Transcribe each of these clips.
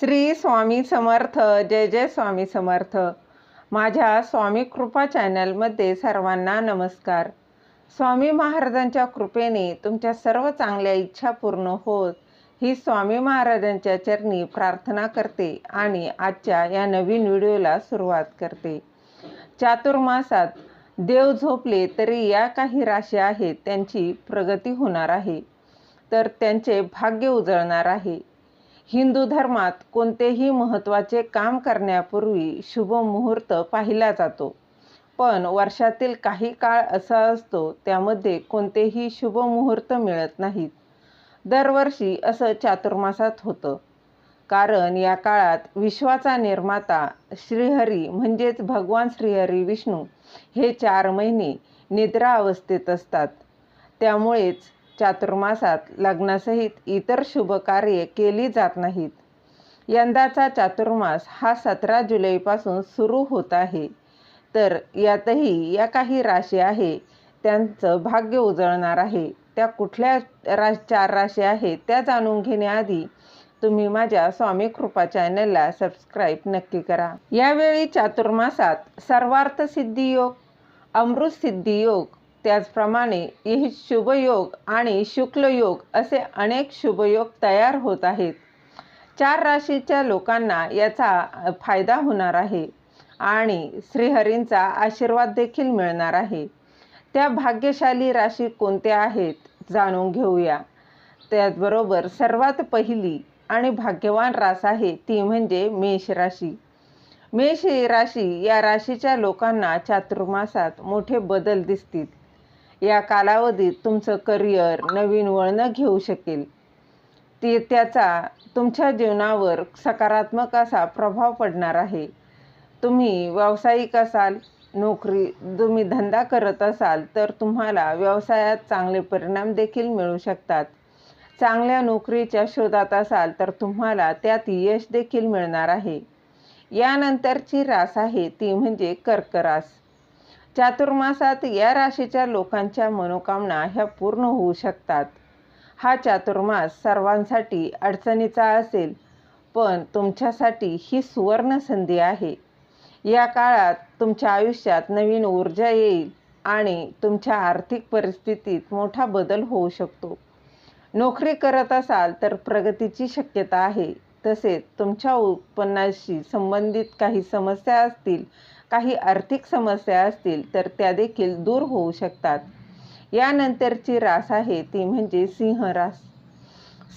श्री स्वामी समर्थ जय जय स्वामी समर्थ. माझ्या स्वामी कृपा चॅनलमध्ये सर्वांना नमस्कार. स्वामी महाराजांच्या कृपेने तुमच्या सर्व चांगल्या इच्छा पूर्ण होत ही स्वामी महाराजांच्या चरणी प्रार्थना करते आणि आजच्या या नवीन व्हिडिओला सुरुवात करते. चातुर्मासात देव झोपले तरी या काही राशी आहेत त्यांची प्रगती होणार आहे. तर त्यांचे भाग्य उजळणार आहे. हिंदू धर्मात कोणतेही महत्त्वाचे काम करण्यापूर्वी शुभ मुहूर्त पाहिला जातो. पण वर्षातील काही काळ असा असतो त्यामध्ये कोणतेही शुभ मुहूर्त मिळत नाहीत. दरवर्षी असं चातुर्मासात होतं. कारण या काळात विश्वाचा निर्माता श्रीहरी म्हणजेच भगवान श्रीहरी विष्णू हे चार महिने निद्रा अवस्थेत असतात. त्यामुळेच चातुर्मासात लग्नासहित इतर शुभ कार्ये केली जात नाहीत. यंदाचा चातुर्मास हा सतरा जुलैपासून सुरू होत आहे. तर यातही या काही राशी आहे त्यांचं भाग्य उजळणार आहे. त्या कुठल्या रा चार राशी आहेत त्या जाणून घेण्याआधी तुम्ही माझ्या स्वामी कृपा चॅनलला सबस्क्राईब नक्की करा. यावेळी चातुर्मासात सर्वार्थ सिद्धी योग अमृत सिद्धी योग त्याचप्रमाणे हे शुभयोग आणि शुक्ल योग असे अनेक शुभयोग तयार होत आहेत. चार राशीच्या लोकांना याचा फायदा होणार आहे आणि श्रीहरींचा आशीर्वाद देखील मिळणार आहे. त्या भाग्यशाली राशी कोणत्या आहेत जाणून घेऊया. त्याचबरोबर सर्वात पहिली आणि भाग्यवान रास आहे ती म्हणजे मेष राशी. मेष राशी या राशीच्या लोकांना चातुर्मासात मोठे बदल दिसतील. या कालावधीत तुमचं करिअर नवीन वळणं घेऊ शकेल. ती त्याचा तुमच्या जीवनावर सकारात्मक असा प्रभाव पडणार आहे. तुम्ही व्यावसायिक असाल नोकरी तुम्ही धंदा करत असाल तर तुम्हाला व्यवसायात चांगले परिणाम देखील मिळू शकतात. चांगल्या नोकरीच्या शोधात असाल तर तुम्हाला त्यात यश देखील मिळणार आहे. यानंतरची रास आहे ती म्हणजे कर्क रास चातुर्मासात या राशीच्या लोकांच्या मनोकामना ह्या पूर्ण होऊ शकतात. हा चातुर्मास सर्वांसाठी अडचणीचा असेल पण तुमच्यासाठी ही सुवर्ण संधी आहे. या काळात तुमच्या आयुष्यात नवीन ऊर्जा येईल आणि तुमच्या आर्थिक परिस्थितीत मोठा बदल होऊ शकतो. नोकरी करत असाल तर प्रगतीची शक्यता आहे. तसेच तुमच्या उत्पन्नाशी संबंधित काही समस्या असतील काही आर्थिक समस्या असतील तर त्या देखील दूर होऊ शकतात. यानंतरची रास आहे ती म्हणजे सिंह रास.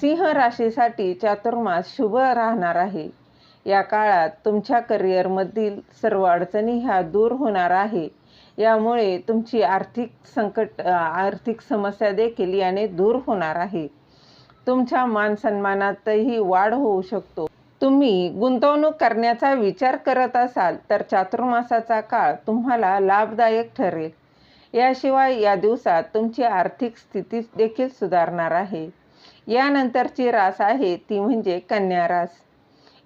सिंह राशीसाठी चातुर्मास शुभ राहणार आहे. या काळात तुमच्या करिअरमधील सर्व अडचणी ह्या दूर होणार आहे. यामुळे तुमची आर्थिक संकट आर्थिक समस्या देखील याने दूर होणार आहे. तुमच्या मान सन्मानातही वाढ होऊ शकतो. तुम्ही गुंतवणूक करण्याचा विचार करत असाल तर चातुर्मासाचा काळ तुम्हाला लाभदायक ठरेल. याशिवाय या दिवसात तुमची आर्थिक स्थिती देखील सुधारणार आहे. यानंतरची रास आहे ती म्हणजे कन्या रास.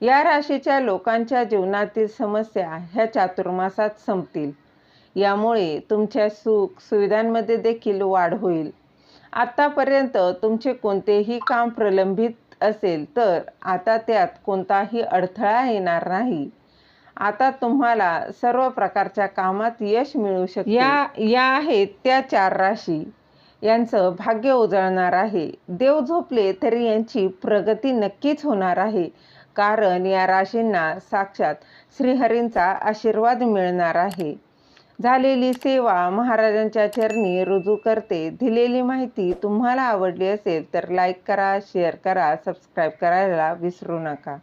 या राशीच्या लोकांच्या जीवनातील समस्या ह्या चातुर्मासात संपतील. यामुळे तुमच्या सुख सुविधांमध्ये देखील वाढ होईल. आत्तापर्यंत तुमचे कोणतेही काम प्रलंबित असेल तर आता त्यात कोणताही अडथळा येणार नाही. आता तुम्हाला सर्व प्रकारच्या कामात यश मिळू शकते. या या आहेत त्या चार राशी. यांचं भाग्य उजळणार आहे. देव झोपले तरी यांची प्रगती नक्कीच होणार आहे. कारण या राशींना साक्षात श्रीहरींचा आशीर्वाद मिळणार आहे. झालेली सेवा महाराजांच्या चरणी रुजू करते. दिलेली माहिती तुम्हाला आवडली असेल तर लाईक करा शेअर करा सबस्क्राईब करायला विसरू नका.